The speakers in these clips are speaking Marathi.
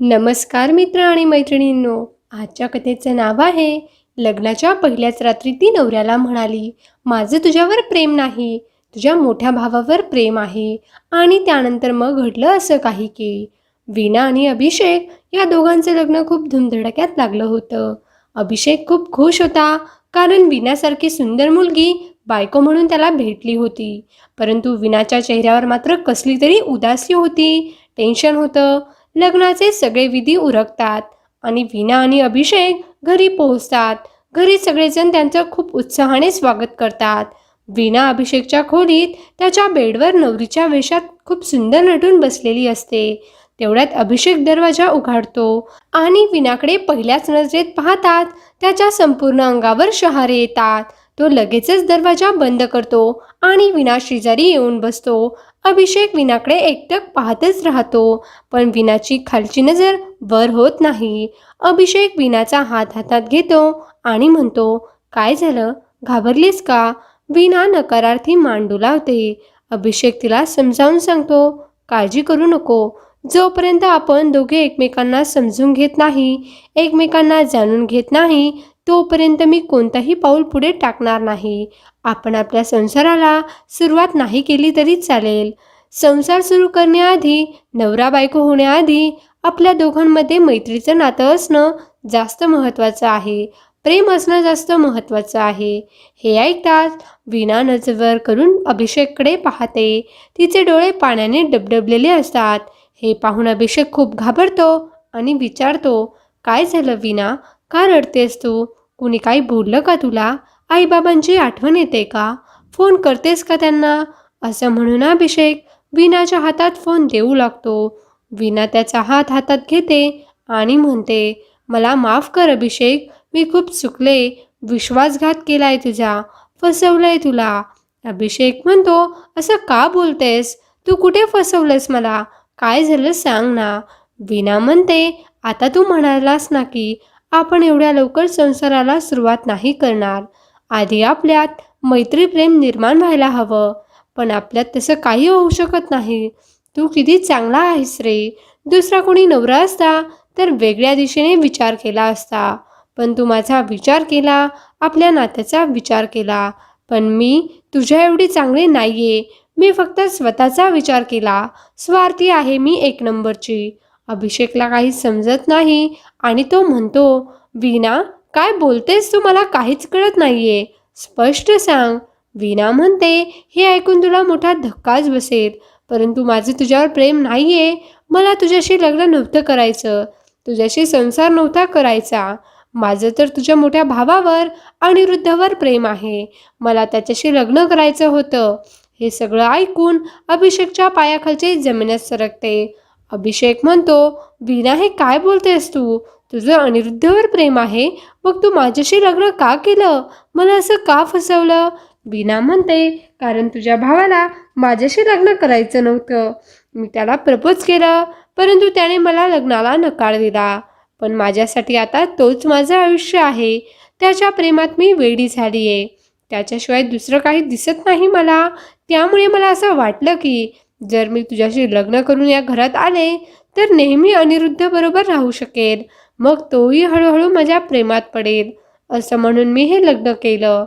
नमस्कार मित्र आणि मैत्रिणींनो आजच्या कथेचं नाव आहे लग्नाच्या पहिल्याच रात्री ती नवऱ्याला म्हणाली माझं तुझ्यावर प्रेम नाही तुझ्या मोठ्या भावावर प्रेम आहे आणि त्यानंतर मग घडलं असं काही की वीणा आणि अभिषेक या दोघांचं लग्न खूप धुमधडक्यात लागलं होतं. अभिषेक खूप खुश होता कारण वीणासारखी सुंदर मुलगी बायको म्हणून त्याला भेटली होती. परंतु वीणाच्या चेहऱ्यावर मात्र कसली तरी उदासी होती टेन्शन होतं लग्नाचे सगळे विधी उरकतात आणि विना आणि अभिषेक घरी पोहोचतात. घरी सगळेजण त्यांचं खूप उत्साहाने स्वागत करतात. वीणा अभिषेकच्या खोलीत त्याच्या बेडवर नवरीच्या वेशात खूप सुंदर नटून बसलेली असते. तेवढ्यात अभिषेक दरवाजा उघाडतो आणि वीणाकडे पहिल्याच नजरेत पाहतात त्याच्या संपूर्ण अंगावर शहारे येतात. तो लगेचच दरवाजा बंद करतो आणि विना शेजारी येऊन बसतो. अभिषेक विनाकडे एकटक पाहतच राहतो पण विनाची खालची नजर वर होत नाही. अभिषेक विनाचा हात हातात घेतो आणि म्हणतो काय झालं? घाबरलीस का? विना नकारार्थी मांडू लावते. अभिषेक तिला समजावून सांगतो काळजी करू नको. जोपर्यंत आपण दोघे एकमेकांना समजून घेत नाही एकमेकांना जाणून घेत नाही तोपर्यंत मी कोणताही पाऊल पुढे टाकणार नाही. आपण आपल्या संसाराला सुरुवात नाही केली तरी चालेल. संसार सुरू करण्याआधी नवरा बायको होण्याआधी आपल्या दोघांमध्ये मैत्रीचं नातं असणं जास्त महत्त्वाचं आहे. प्रेम असणं जास्त महत्त्वाचं आहे. हे ऐकताच विना नजर करून अभिषेककडे पाहते. तिचे डोळे पाण्याने डबडबलेले असतात. हे पाहून अभिषेक खूप घाबरतो आणि विचारतो काय झालं विना का रडतेस तू? कुणी काही बोललं का तुला? आईबाबांची आठवण येते का? फोन करतेस का त्यांना? असं म्हणून अभिषेक विनाच्या हातात फोन देऊ लागतो. विना त्याचा हात हातात घेते आणि म्हणते मला माफ कर अभिषेक मी खूप चुकले विश्वासघात केलाय तुझा फसवलंय तुला. अभिषेक म्हणतो असं का बोलतेस? तू कुठे फसवलंस मला? काय झालं सांग ना. विना म्हणते आता तू म्हणालास ना की आपण एवढ्या लवकर संसाराला सुरुवात नाही करणार. आधी आपल्यात मैत्री प्रेम निर्माण व्हायला हवं पण आपल्यात तसं काही होऊ शकत नाही. तू किती चांगला आहेस रे. दुसरा कोणी नवरा असता तर वेगळ्या दिशेने विचार केला असता. पण तू माझा विचार केला आपल्या नात्याचा विचार केला. पण मी तुझ्या एवढी चांगली नाहीये. मी फक्त स्वतःचा विचार केला. स्वार्थी आहे मी एक नंबरची. अभिषेकला काही समजत नाही आणि तो म्हणतो वीणा काय बोलतेस तू मला काहीच कळत नाहीये. स्पष्ट सांग. वीणा म्हणते हे ऐकून तुला मोठा धक्काच बसेल परंतु माझं तुझ्यावर प्रेम नाहीये. मला तुझ्याशी लग्न नव्हतं करायचं. तुझ्याशी संसार नव्हता करायचा. माझं तर तुझ्या मोठ्या भावावर अनिरुद्धावर प्रेम आहे. मला त्याच्याशी लग्न करायचं होतं. हे सगळं ऐकून अभिषेकच्या पायाखालचे जमिनीत सरकते. अभिषेक म्हणतो वीणा हे काय बोलतेस तू? तुझं अनिरुद्धवर प्रेम आहे. मग तू माझ्याशी लग्न का केलं? मला असं का फसवलं? वीणा म्हणते कारण तुझ्या भावाला माझ्याशी लग्न करायचं नव्हतं. मी त्याला प्रपोज केलं परंतु त्याने मला लग्नाला नकार दिला. पण माझ्यासाठी आता तोच माझं आयुष्य आहे. त्याच्या प्रेमात मी वेडी झाली आहे त्याच्याशिवाय दुसरं काही दिसत नाही मला. त्यामुळे मला असं वाटलं की जर मी तुझ्याशी लग्न करून या घरात आले तर नेहमी अनिरुद्ध बरोबर राहू शकेल. मग तोही हळूहळू माझ्या प्रेमात पडेल. असं म्हणून मी हे लग्न केलं.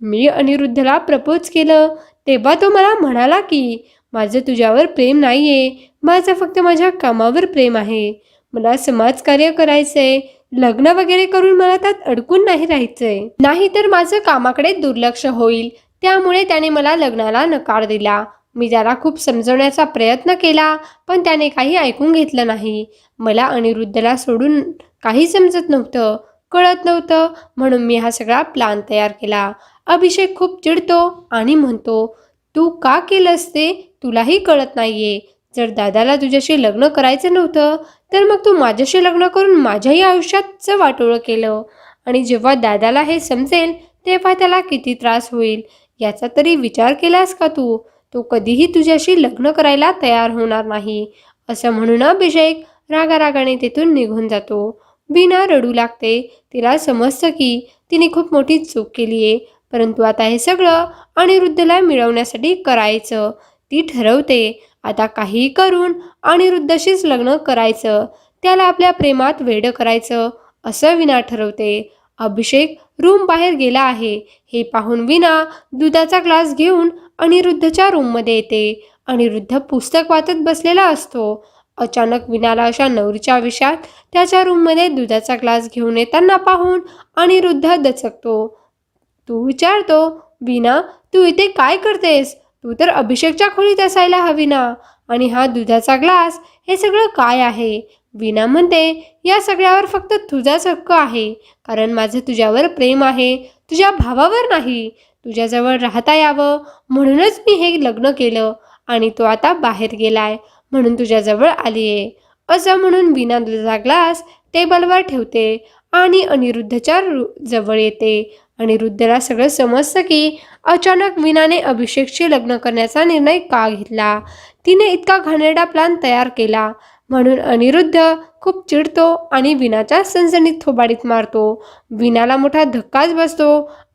मी अनिरुद्धला प्रपोज केलं. तेव्हा तो मला म्हणाला की माझं तुझ्यावर प्रेम नाही आहे माझं फक्त माझ्या कामावर प्रेम आहे. मला समाजकार्य करायचंय. लग्न वगैरे करून मला त्यात अडकून नाही राहायचंय. नाही तर माझं कामाकडे दुर्लक्ष होईल. त्यामुळे त्याने मला लग्नाला नकार दिला. मी त्याला खूप समजवण्याचा प्रयत्न केला पण त्याने काही ऐकून घेतलं नाही. मला अनिरुद्धला सोडून काही समजत नव्हतं कळत नव्हतं म्हणून मी हा सगळा प्लान तयार केला. अभिषेक खूप चिडतो आणि म्हणतो तू का केलंस ते? तुलाही कळत नाहीये. जर दादाला तुझ्याशी लग्न करायचं नव्हतं तर मग तू माझ्याशी लग्न करून माझ्याही आयुष्याचं वाटोळं केलं. आणि जेव्हा दादाला हे समजेल तेव्हा त्याला किती त्रास होईल? याचा तरी विचार केलास का तू? तो कधीही तुझ्याशी लग्न करायला तयार होणार नाही. असं म्हणून अभिषेक रागारागाने तिथून निघून जातो. बिना रडू लागते. तिला समजतं की तिने खूप मोठी चूक केली आहे. परंतु आता हे सगळं अनिरुद्धला मिळवण्यासाठी करायचं. ती ठरवते. आता काहीही करून अनिरुद्धशीच लग्न करायचं. त्याला आपल्या प्रेमात वेड करायचं असं विना ठरवते. अभिषेक रूम बाहेर गेला आहे. हे पाहून विना दुधाचा ग्लास घेऊन अनिरुद्धच्या रूममध्ये येते. अनिरुद्ध पुस्तक वाचत बसलेला असतो. अचानक विनाला अशा नवरीच्या विषयात त्याच्या रूममध्ये दुधाचा ग्लास घेऊन येताना पाहून अनिरुद्ध दचकतो. तू विचारतो विना तू इथे काय करतेस? तू तर अभिषेकच्या खोलीत असायला हवी ना. आणि हा दुधाचा ग्लास हे सगळं काय आहे? विना म्हणते या सगळ्यावर फक्त तुझाच हक्क आहे. कारण माझं तुझ्यावर प्रेम आहे. तुझ्या भावावर नाही. तुझ्याजवळ राहता यावं. म्हणूनच मी हे लग्न केलं. आणि तो आता बाहेर गेलाय. म्हणून तुझ्याजवळ आली आहे असं म्हणून विना दुधाचा ग्लास टेबलवर ठेवते आणि अनिरुद्धच्या रु- जवळ येते. अनिरुद्धला सगळं समजतं की अचानक विनाने अभिषेकशी लग्न करण्याचा निर्णय का घेतला? तिने इतका घाणेरडा प्लॅन तयार केला. म्हणून अनिरुद्ध खूप चिडतो आणि विनाच्या सणसणीत थोबाडीत मारतो. विनाला मोठा धक्काच बसतो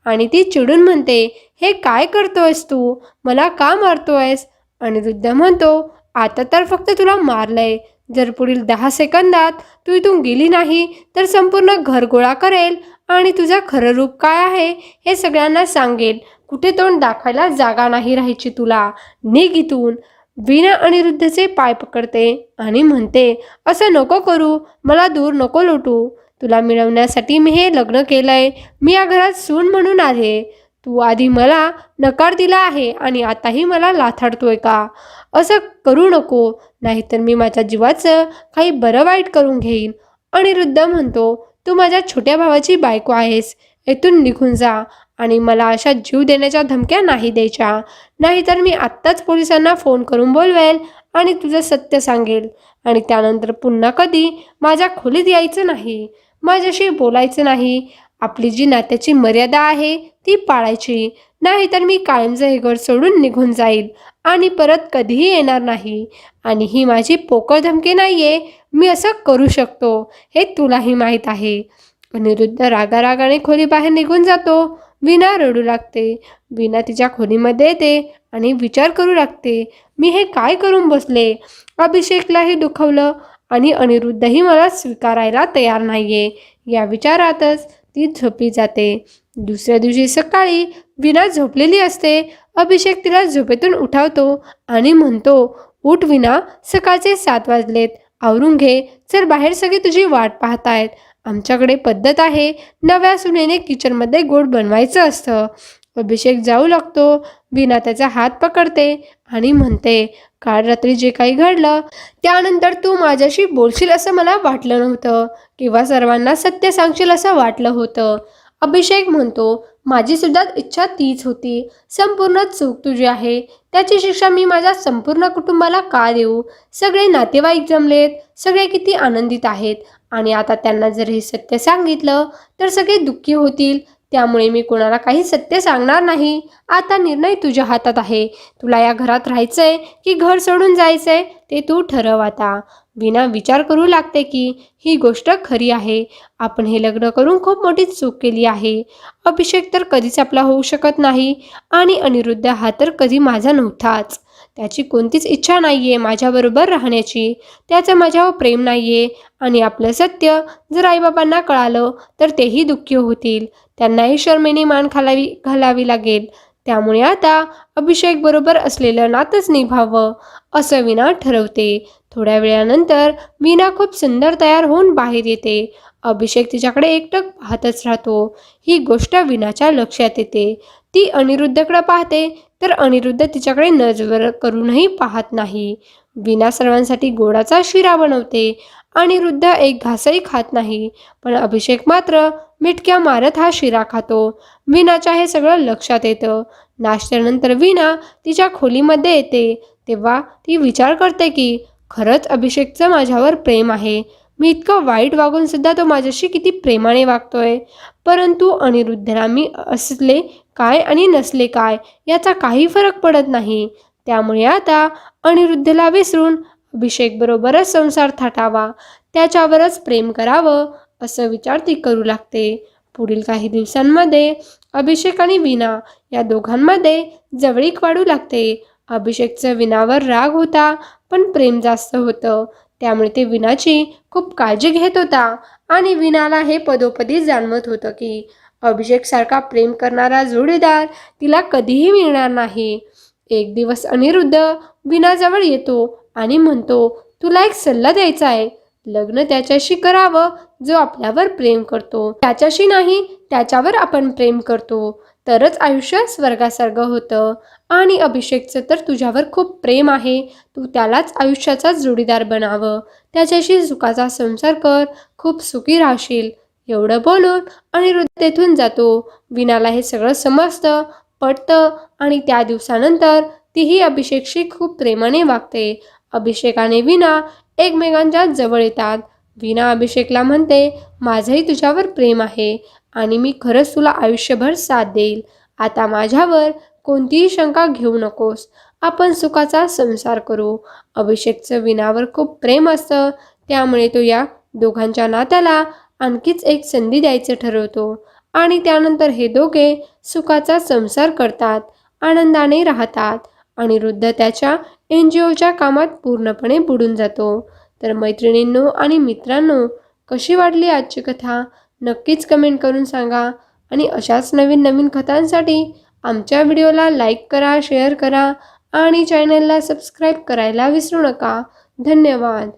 आणि ती चिडून म्हणते हे काय करतोयस तू? मला का मारतोयस? अनिरुद्ध म्हणतो आता तर फक्त तुला मारलंय. जर पुढील दहा सेकंदात तू इथून गेली नाही तर संपूर्ण घर गोळा करेल आणि तुझं खरं रूप काय आहे हे सगळ्यांना सांगेल. कुठे तोंड दाखवायला जागा नाही राहायची तुला. निघ इथून. वीणा अनिरुद्धचे पाय पकडते आणि म्हणते असं नको करू मला दूर नको लोटू. तुला मिळवण्यासाठी मी हे लग्न केलंय. मी या घरात सून म्हणून आले तू आधी मला नकार दिला आहे आणि आताही मला लाथाडतोय का? असं करू नको. नाहीतर मी माझ्या जीवाचं काही बरं वाईट करून घेईन. अनिरुद्ध म्हणतो तू माझ्या छोट्या भावाची बायको आहेस. येथून निघून जा आणि मला अशा जीव देण्याच्या धमक्या नाही द्यायच्या. नाहीतर मी आत्ताच पोलिसांना फोन करून बोलवेल आणि तुझं सत्य सांगेल. आणि त्यानंतर पुन्हा कधी माझ्या खोलीत यायचं नाही. माझ्याशी बोलायचं नाही. आपली जी नात्याची मर्यादा आहे ती पाळायची. नाहीतर मी कायमचं हे घर सोडून निघून जाईल आणि परत कधीही येणार नाही. आणि ही माझी पोकळ धमकी नाही आहे मी असं करू शकतो. हे तुलाही माहीत आहे. अनिरुद्ध रागारागाने खोली बाहेर निघून जातो. विना रडू लागते. विना तिच्या खोलीमध्ये येते आणि विचार करू लागते मी हे काय करून बसले? अभिषेकलाही दुखवलं आणि अनिरुद्धही मला स्वीकारायला तयार नाहीये. या विचारातच ती झोपी जाते. दुसऱ्या दिवशी सकाळी विना झोपलेली असते. अभिषेक तिला झोपेतून उठावतो आणि म्हणतो उठ विना सकाळचे सात वाजलेत. आवरून घे. चल बाहेर सगळे तुझी वाट पाहतायत. आमच्याकडे पद्धत आहे. नव्या सुनेने किचनमध्ये गोड बनवायचं असतं. अभिषेक जाऊ लागतो. विना त्याचा हात पकडते आणि म्हणते काल रात्री जे काही घडलं त्यानंतर तू माझ्याशी बोलशील असं मला वाटलं नव्हतं. किंवा सर्वांना सत्य सांगशील असं वाटलं होतं. अभिषेक म्हणतो माझी सुद्धा इच्छा तीच होती. संपूर्ण चूक तुझी आहे. त्याची शिक्षा मी माझ्या संपूर्ण कुटुंबाला का देऊ? सगळे नातेवाईक जमलेत. सगळे किती आनंदित आहेत. आणि आता त्यांना जर हे सत्य सांगितलं तर सगळे दुःखी होतील. त्यामुळे मी कोणाला काही सत्य सांगणार नाही. आता निर्णय तुझ्या हातात आहे. तुला या घरात राहायचंय की घर सोडून जायचंय ते तू ठरव आता. विना विचार करू लागते की ही गोष्ट खरी आहे. आपण हे लग्न करून खूप मोठी चूक केली आहे. अभिषेक तर कधीच आपला होऊ शकत नाही आणि अनिरुद्ध हा तर कधी माझा नव्हताच. त्याची कोणतीच इच्छा नाही आहे माझ्याबरोबर राहण्याची. त्याचं माझ्यावर प्रेम नाही आहे आणि आपलं सत्य जर आईबाबांना कळालं तर तेही दुःखी होतील. त्यांनाही शर्मेने मान खालावी घालावी लागेल. त्यामुळे आता अभिषेक बरोबर असलेलं नातंच निभावं असं विना ठरवते. थोड्या वेळानंतर विना खूप सुंदर तयार होऊन बाहेर येते. अभिषेक तिच्याकडे एकटक पाहतच राहतो. ही गोष्ट विनाच्या लक्षात येते. ती अनिरुद्धकडे पाहते तर अनिरुद्ध तिच्याकडे नजर करूनही पाहत नाही. विना सर्वांसाठी गोडाचा शिरा बनवते. अनिरुद्ध एक घासही खात नाही. पण अभिषेक मात्र मिटक्या मारत हा शिरा खातो. विनाच्या हे सगळं लक्षात येतं. नाश्त्यानंतर विना तिच्या खोलीमध्ये येते. तेव्हा ती विचार करते की खरंच अभिषेकचं माझ्यावर प्रेम आहे. मी इतकं वाईट वागून सुद्धा तो माझ्याशी किती प्रेमाने वागतोय. परंतु अनिरुद्धला मी असले काय आणि नसले काय याचा काही फरक पडत नाही. त्यामुळे आता अनिरुद्धला विसरून अभिषेक बरोबरच संसार थाटावा. त्याच्यावरच प्रेम करावं. असं विचार ती करू लागते. पुढील काही दिवसांमध्ये अभिषेक आणि विना या दोघांमध्ये जवळीक वाढू लागते. अभिषेकचं विनावर राग होता पण प्रेम जास्त होतं. त्यामुळे ते विनाची खूप काळजी घेत होता आणि विनाला हे पदोपदी जाणवत होतं की अभिषेकसारखा प्रेम करणारा जोडीदार तिला कधीही मिळणार नाही. एक दिवस अनिरुद्ध विनाजवळ येतो आणि म्हणतो तुला एक सल्ला द्यायचा आहे. लग्न त्याच्याशी करावं जो आपल्यावर प्रेम करतो. त्याच्याशी नाही त्याच्यावर आपण प्रेम करतो. तरच आयुष्य स्वर्गासारखं होतं. आणि अभिषेकचं तर तुझ्यावर खूप प्रेम आहे. तू त्यालाच आयुष्याचा जोडीदार बनावं. त्याच्याशी सुखाचा संसार कर. खूप सुखी राहशील. एवढं बोलून अनिरुद्ध तेथून जातो. विनाला हे सगळं समजतं पटतं आणि त्या दिवसानंतर तीही अभिषेकशी खूप प्रेमाने वागते. अभिषेकाने विना एकमेकांच्या जवळ येतात. विना अभिषेकला म्हणते माझंही तुझ्यावर प्रेम आहे आणि मी खरंच तुला आयुष्यभर साथ देईल. आता माझ्यावर कोणतीही शंका घेऊ नकोस. आपण सुखाचा संसार करू. अभिषेकचं विनावर खूप प्रेम असतं. त्यामुळे तो या दोघांच्या नात्याला आणखीच एक संधी द्यायचं ठरवतो. आणि त्यानंतर हे दोघे सुखाचा संसार करतात. आनंदाने राहतात. अनिरुद्ध त्याच्या एन जी ओच्या कामात पूर्णपणे बुडून जातो. तर मैत्रिणींनो आणि मित्रांनो कशी वाटली आजची कथा? नक्कीच कमेंट करून सांगा. आणि अशाच नवीन नवीन कथांसाठी आमच्या व्हिडिओला लाईक करा शेअर करा आणि चॅनलला सबस्क्राईब करायला विसरू नका. धन्यवाद.